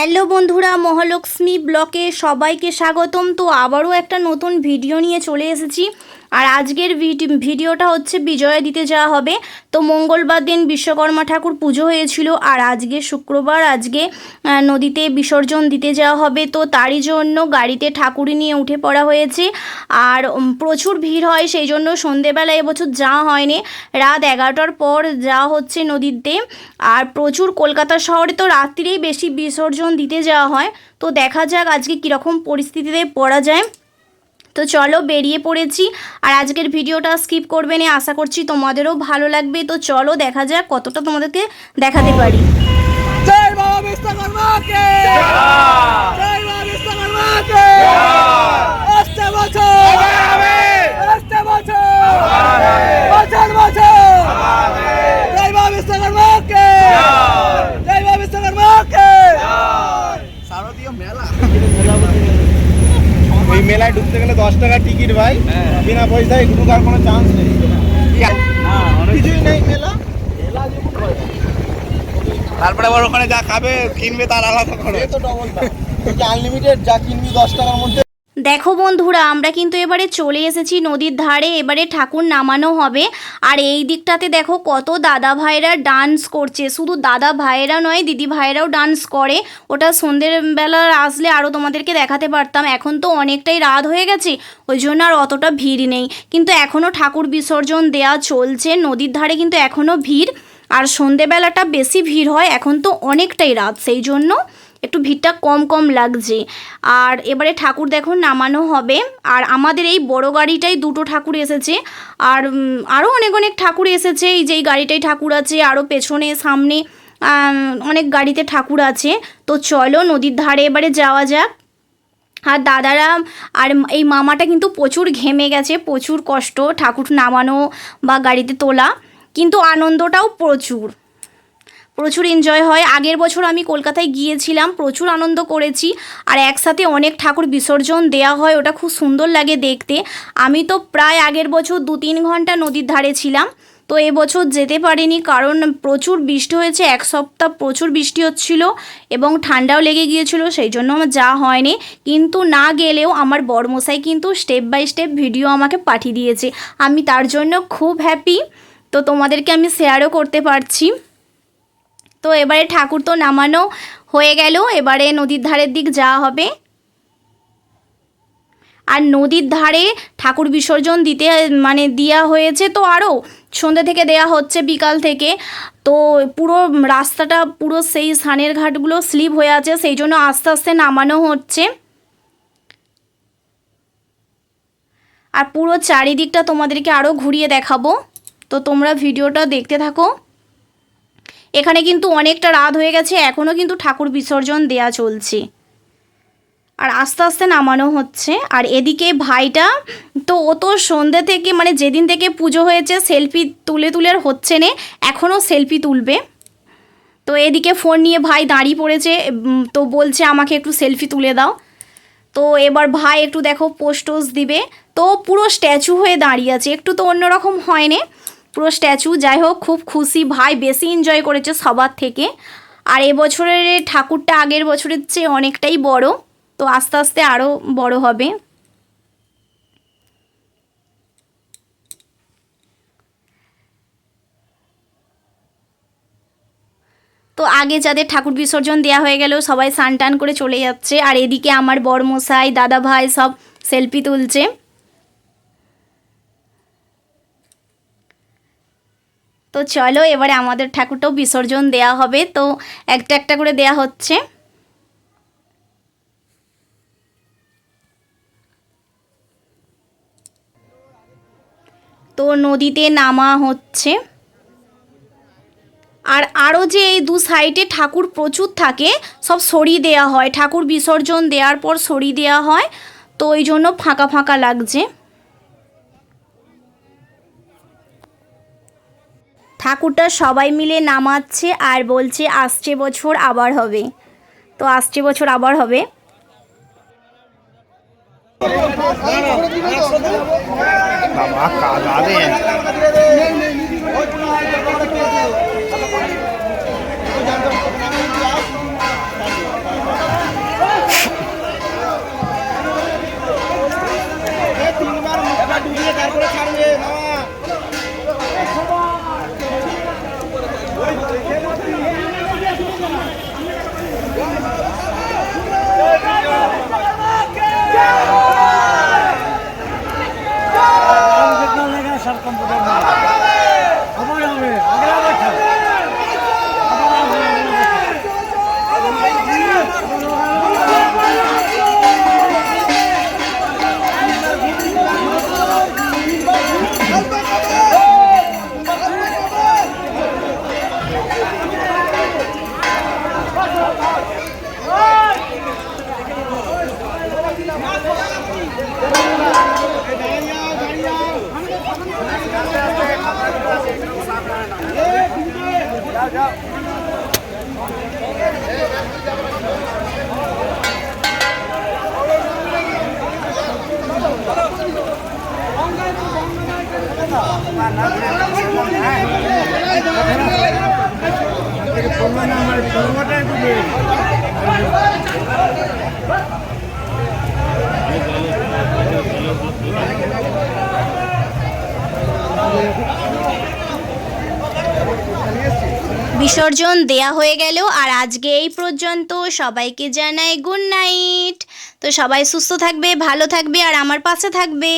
Hello বন্ধুরা মহালক্ষ্মী ব্লকে সবাইকে স্বাগতম। তো আবারও একটা নতুন ভিডিও নিয়ে চলে এসেছি। আর আজকের ভিডি- ভিডিওটা হচ্ছে বিজয়া দিতে যাওয়া হবে। তো মঙ্গলবার দিন বিশ্বকর্মা ঠাকুর পুজো হয়েছিল আর আজকে শুক্রবার আজকে নদীতে বিসর্জন দিতে যাওয়া হবে। তো তারই জন্য গাড়িতে ঠাকুরই নিয়ে উঠে পড়া হয়েছে। আর প্রচুর ভিড় হয়, সেই জন্য সন্ধেবেলা এবছর যাওয়া হয়নি। রাত এগারোটার পর যাওয়া হচ্ছে নদীতে। আর প্রচুর কলকাতা শহরে তো রাত্রিরেই বেশি বিসর্জন দিতে যাওয়া হয়। তো দেখা যাক আজকে কীরকম পরিস্থিতিতে পড়া যায়। তো চলো বেরিয়ে পড়েছি। আর আজকের ভিডিওটা স্কিপ করবে না আশা করছি তোমাদেরও ভালো লাগবে। তো চলো দেখা যাক কতটা তোমাদেরকে দেখাতে পারি। জয় বাবা বিশ্বকর্মাকে জয় বাবা বিশ্বকর্মাকে আসছে বছর আসছে বছর বছর বছর জয় বাবা বিশ্বকর্মাকে জয় বাবা বিশ্বকর্মাকে শারদীয় মেলা এই মেলায় ঢুকতে গেলে দশ টাকা টিকিট ভাই। বিনা পয়সায় ঢুকার কোনো চান্স নেই। কিছুই নেই মেলা। তারপরে আবার ওখানে যা খাবে কিনবে তার আলাদা করে তো ডবল আনলিমিটেড যা কিনবি দশ টাকার মধ্যে দেখো বন্ধুরা, আমরা কিন্তু এবারে চলে এসেছি নদীর ধারে, এবারে ঠাকুর নামানো হবে। আর এই দিকটাতে দেখো কত দাদা ভাইরা ডান্স করছে। শুধু দাদা ভাইয়েরা নয়, দিদি ভাইয়েরাও ডান্স করে। ওটা সন্ধ্যের বেলা আসলে আরও তোমাদেরকে দেখাতে পারতাম। এখন তো অনেকটাই রাত হয়ে গেছে, ওই জন্য আর অতটা ভিড় নেই। কিন্তু এখনও ঠাকুর বিসর্জন দেয়া চলছে, নদীর ধারে কিন্তু এখনও ভিড়। আর সন্ধেবেলাটা বেশি ভিড় হয়, এখন তো অনেকটাই রাত, সেই জন্য একটু ভিড়টা কম কম লাগছে। আর এবারে ঠাকুর দেখো নামানো হবে। আর আমাদের এই বড় গাড়িটাই দুটো ঠাকুর এসেছে। আর আরও অনেক অনেক ঠাকুর এসেছে। এই যে এই গাড়িটাই ঠাকুর আছে আরও পেছনে, সামনে অনেক গাড়িতে ঠাকুর আছে। তো চলো নদীর ধারে এবারে যাওয়া যাক। আর দাদারা, আর এই মামাটা কিন্তু প্রচুর ঘেমে গেছে, প্রচুর কষ্ট ঠাকুর নামানো বা গাড়িতে তোলা। কিন্তু আনন্দটাও প্রচুর। প্রচুর এনজয় হয়। আগের বছর আমি কলকাতায় গিয়েছিলাম, প্রচুর আনন্দ করেছি আর একসাথে অনেক ঠাকুর বিসর্জন দেয়া হয়, ওটা খুব সুন্দর লাগে দেখতে। আমি তো প্রায় আগের বছর দু তিন ঘণ্টা নদীর ধারে ছিলাম, তো এবছর যেতে পারিনি কারণ প্রচুর বৃষ্টি হয়েছে, এক সপ্তাহ প্রচুর বৃষ্টি হচ্ছিল এবং ঠান্ডাও লেগে গিয়েছিল, সেই জন্য আমার যাওয়া হয়নি। কিন্তু না গেলেও আমার বড়মশাই কিন্তু স্টেপ বাই স্টেপ ভিডিও আমাকে পাঠিয়ে দিয়েছে। আমি তার জন্য খুব হ্যাপি তো তোমাদেরকে আমি শেয়ারও করতে পারছি। তো এবারে ঠাকুর তো নামানো হয়ে গেল, এবারে নদীর ধারের দিক যাওয়া হবে। আর নদীর ধারে ঠাকুর বিসর্জন দিতে মানে দেওয়া হয়েছে তো আরও সন্ধ্যে থেকে দেয়া হচ্ছে, বিকাল থেকে। তো পুরো রাস্তাটা, পুরো সেই স্নানের ঘাটগুলো স্লিপ হয়ে আছে, সেই জন্য আস্তে আস্তে নামানো হচ্ছে। আর পুরো চারিদিকটা তোমাদেরকে আরও ঘুরিয়ে দেখাবো। তো তোমরা ভিডিওটা দেখতে থাকো। এখানে কিন্তু অনেকটা রাত হয়ে গেছে এখনও কিন্তু ঠাকুর বিসর্জন দেয়া চলছে। আর আস্তে আস্তে নামানো হচ্ছে, আর এদিকে ভাইটা, তো ও তো সন্ধ্যে থেকে মানে যেদিন থেকে পুজো হয়েছে, সেলফি তুলে তুলে হচ্ছে না এখনও সেলফি তুলবে। তো এদিকে ফোন নিয়ে ভাই দাঁড়িয়ে পড়েছে তো বলছে আমাকে একটু সেলফি তুলে দাও। তো এবার ভাই একটু দেখো পোস্টোস দিবে, তো পুরো স্ট্যাচু হয়ে দাঁড়িয়ে আছে, একটু তো অন্যরকম হয় হয়নি পুরো স্ট্যাচু যাই হোক, খুব খুশি। ভাই বেশি এনজয় করেছে সবার থেকে। আর এবছরের ঠাকুরটা আগের বছরের চেয়ে অনেকটাই বড়। তো আস্তে আস্তে আরও বড় হবে। তো আগে যাদের ঠাকুর বিসর্জন দেওয়া হয়ে গেল, সবাই স্নান টান করে চলে যাচ্ছে। আর এদিকে আমার বড়মশাই দাদা ভাই সব সেলফি তুলছে। চলো, এবারে আমাদের ঠাকুরটাও বিসর্জন দেয়া হবে। তো একটা একটা করে দেয়া হচ্ছে। তো নদীতে নামা হচ্ছে। আর আরও যে এই দু সাইডে ঠাকুর প্রচুর থাকে, সব সরিয়ে দেওয়া হয়। ঠাকুর বিসর্জন দেওয়ার পর সরিয়ে দেওয়া হয়। তো ওই জন্য ফাঁকা ফাঁকা লাগছে। ঠাকুরটা সবাই মিলে নামাচ্ছে আর বলছে, আসছে বছর আবার হবে। তো আসছে বছর আবার হবে। বাবা বিসর্জন দেয়া হয়ে গেল, আর আজকে এই পর্যন্ত সবাইকে জানাই গুড নাইট তো সবাই সুস্থ থাকবে, ভালো থাকবে, আর আমার পাশে থাকবে।